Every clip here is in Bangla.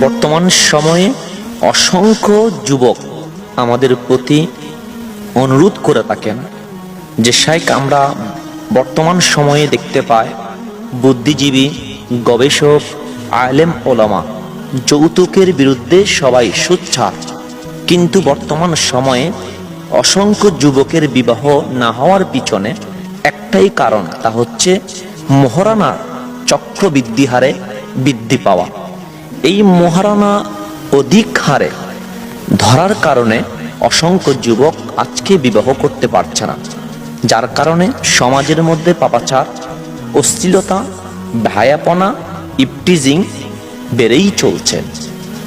বর্তমান সময়ে অসংখ্য যুবক আমাদের প্রতি অনুরোধ করে থাকেন যে শাইক আমরা বর্তমান সময়ে দেখতে পাই বুদ্ধিজীবী, গবেষক, আলেম, ওলামা যৌতুকের বিরুদ্ধে সবাই সোচ্চার। কিন্তু বর্তমান সময়ে অসংখ্য যুবকের বিবাহ না হওয়ার পিছনে একটাই কারণ, তা হচ্ছে মহারানার চক্রবৃদ্ধি হারে বৃদ্ধি পাওয়া। এই মহারানা অধিক হারে ধরার কারণে অসংখ্য যুবক আজকে বিবাহ করতে পারছে না, যার কারণে সমাজের মধ্যে পাপাচার, অশ্লীলতা, ভায়াপনা, ইপটিজিং বেড়েই চলছে।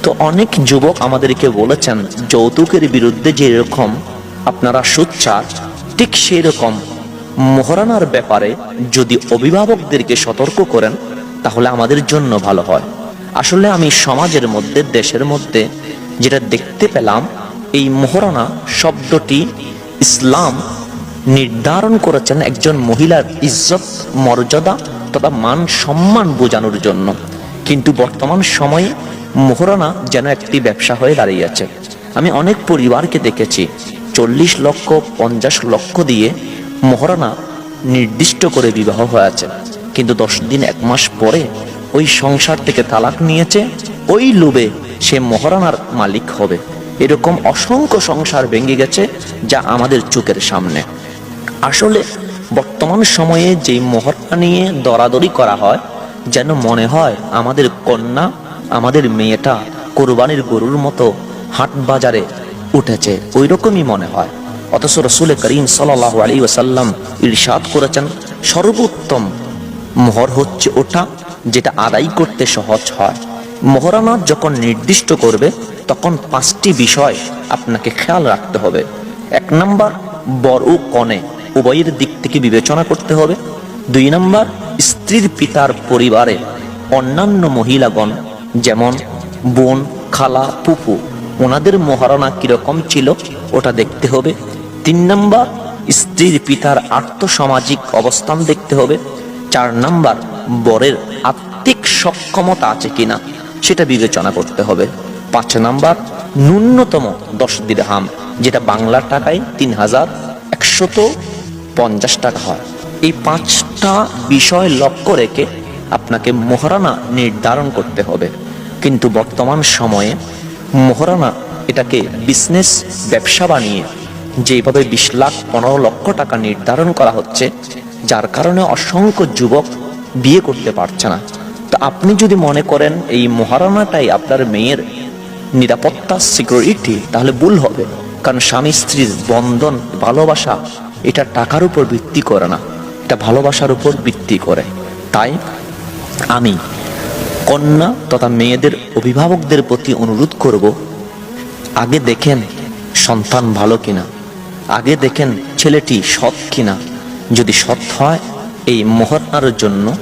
তো অনেক যুবক আমাদেরকে বলেছেন, যৌতুকের বিরুদ্ধে যেরকম আপনারা সোচ্চার, ঠিক সেই রকম মহারানার ব্যাপারে যদি অভিভাবকদেরকে সতর্ক করেন, তাহলে আমাদের জন্য ভালো হয়। আসলে আমি সমাজের মধ্যে, দেশের মধ্যে যেটা দেখতে পেলাম, এই মহারানা শব্দটি ইসলাম নির্ধারণ করেছেন একজন মহিলার ইজ্জত, মর্যাদা তথা মান সম্মান বোঝানোর জন্য। কিন্তু বর্তমান সময়ে মোহরানা যেন একটি ব্যবসা হয়ে দাঁড়িয়েছে আমি অনেক পরিবারকে দেখেছি, চল্লিশ লক্ষ, পঞ্চাশ লক্ষ দিয়ে মোহরানা নির্দিষ্ট করে বিবাহ হয়েছে কিন্তু দশ দিন, এক মাস পরে ওই সংসার থেকে তালাক নিয়েছে, ওই লোভে সে মহারানার মালিক হবে। এরকম অসংখ্য সংসার ভেঙে গেছে যা আমাদের চোখের সামনে। আসলে বর্তমান সময়ে যেই মহারণা নিয়ে দরাদরি করা হয়, যেন মনে হয় আমাদের কন্যা, আমাদের মেয়েটা কোরবানির গরুর মতো হাট বাজারে উঠেছে ওই রকমই মনে হয়। অথচ রসুল করিম সাল্লাহ আলী ওসাল্লাম ইরশাদ করেছেন, সর্বোত্তম মোহর হচ্ছে ওটা যেটা আদায় করতে সহজ হয়। মহারানা যখন নির্দিষ্ট করবে, তখন পাঁচটি বিষয় আপনাকে খেয়াল রাখতে হবে। এক নম্বর, বর ও কনে উভয়ের দিক থেকে বিবেচনা করতে হবে। দুই নম্বর, স্ত্রীর পিতার পরিবারে অন্যান্য মহিলাগণ, যেমন বোন, খালা পুপু ওনাদের মহারণা কীরকম ছিল, ওটা দেখতে হবে। তিন নম্বর, স্ত্রীর পিতার আর্থসামাজিক অবস্থান দেখতে হবে। চার নাম্বার বরের আত্মিক সক্ষমতা আছে কিনা, সেটা বিবেচনা করতে হবে। পাঁচ নাম্বার, ন্যূনতম দশ দিরহাম যেটা বাংলার টাকায় তিন হাজার একশত পঞ্চাশ টাকা হয়। এই পাঁচটা বিষয় লক্ষ্য রেখে আপনাকে মহারানা নির্ধারণ করতে হবে। কিন্তু বর্তমান সময়ে মহারানা এটাকে বিজনেস ব্যবসা বানিয়ে যেভাবে বিশ লাখ পনেরো লক্ষ টাকা নির্ধারণ করা হচ্ছে যার কারণে অসংখ্য যুবক বিয়ে করতে পারছে না। তো আপনি যদি মনে করেন, এই মহারানাটাই আপনার মেয়ের নিরাপত্তা সিকিউরিটি তাহলে ভুল হবে। কারণ স্বামী স্ত্রীর বন্ধন, ভালোবাসা, এটা টাকার উপর ভিত্তি করে না। এটা ভালোবাসার উপর ভিত্তি করে। তাই আমি কন্যা তথা মেয়েদের অভিভাবকদের প্রতি অনুরোধ করব, আগে দেখেন সন্তান ভালো কিনা, আগে দেখেন ছেলেটি সৎ কিনা। যদি সৎ হয়, এই মহত্নার জন্য,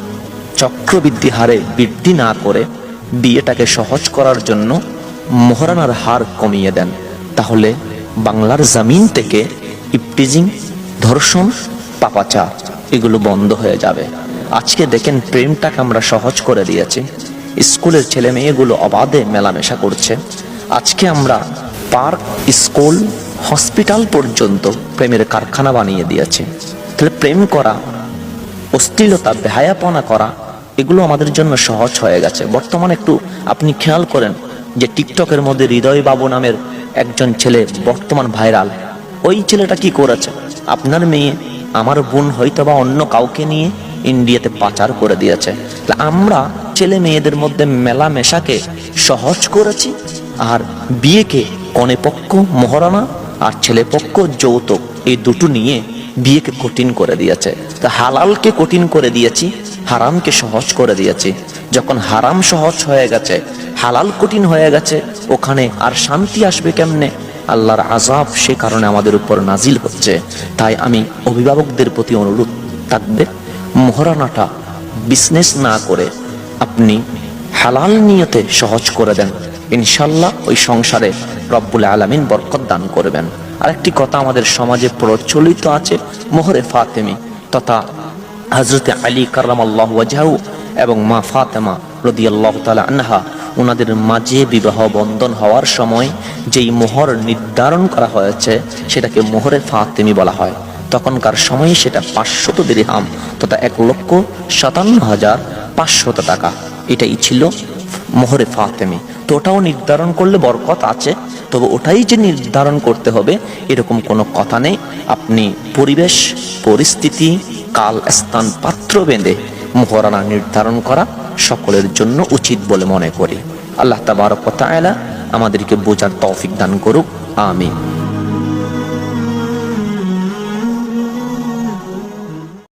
চক্রবৃদ্ধি হারে বৃদ্ধি না করে বিয়েটাকে সহজ করার জন্য মহারানার হার কমিয়ে দেন। তাহলে বাংলার জামিন থেকে ইপটিজিং, ধর্ষণ পাপাচা এগুলো বন্ধ হয়ে যাবে। আজকে দেখেন প্রেমটাকে আমরা সহজ করে দিয়েছি। স্কুলের ছেলে মেয়েগুলো অবাধে মেলামেশা করছে। আজকে আমরা পার্ক, স্কুল, হসপিটাল পর্যন্ত প্রেমের কারখানা বানিয়ে দিয়েছে। তাহলে প্রেম করা, অশ্লীলতা, বেহায়াপনা করা, এগুলো আমাদের জন্য সহজ হয়ে গেছে। বর্তমানে একটু আপনি খেয়াল করেন যে টিকটকের মধ্যে হৃদয় বাবু নামের একজন ছেলে বর্তমান ভাইরাল। ওই ছেলেটা কি করেছে? আপনার মেয়ে, আমার বোন হয়তো বা অন্য কাউকে নিয়ে ইন্ডিয়াতে পাচার করে দিয়েছে। আমরা ছেলে মেয়েদের মধ্যে মেলামেশাকে সহজ করেছি, আর বিয়েকে কনে পক্ষ মহারানা আর ছেলে পক্ষ যৌতুক, এই দুটো নিয়ে বিয়েকে কঠিন করে দিয়েছে। তা হালালকে কঠিন করে দিয়েছি, হারামকে সহজ করে দিয়েছি। যখন হারাম সহজ হয়ে গেছে, হালাল কঠিন হয়ে গেছে, ওখানে আর শান্তি আসবে কেমনে? আল্লাহর আজাব সে কারণে আমাদের উপর নাজিল হচ্ছে। তাই আমি অভিভাবকদের প্রতি অনুরোধ থাকবে, মহারানাটা বিজনেস না করে আপনি হালাল নিয়তে সহজ করে দেন। ইনশাল্লাহ ওই সংসারে রব্বুল আলমিন বরকত দান করবেন। আরেকটি কথা আমাদের সমাজে প্রচলিত আছে, মোহরে ফাতেমি, তথা হজরত আলী কারাম আল্লাহ ওয়াজাহু এবং মা ফাতেমা রদিয়াল্লাহ তালা আনহা ওনাদের মাঝে বিবাহ বন্ধন হওয়ার সময় যেই মোহর নির্ধারণ করা হয়েছে, সেটাকে মোহরে ফাতেমি বলা হয়। তখনকার সময়ে সেটা পাঁচশত দিরহাম তথা এক লক্ষ সাতান্ন হাজার পাঁচশত টাকা। এটাই ছিল মোহরে ফাতেমি। ওটাও নির্ধারণ করলে বরকত আছে, তবে ওটাই যে নির্ধারণ করতে হবে, এরকম কোনো কথা নেই। আপনি পরিবেশ, পরিস্থিতি, কাল, স্থান, পাত্র বেঁধে মোহরানা নির্ধারণ করা সকলের জন্য উচিত বলে মনে করি। আল্লাহ তাবারক তাআলা আমাদেরকে বোঝার তৌফিক দান করুক। আমিন।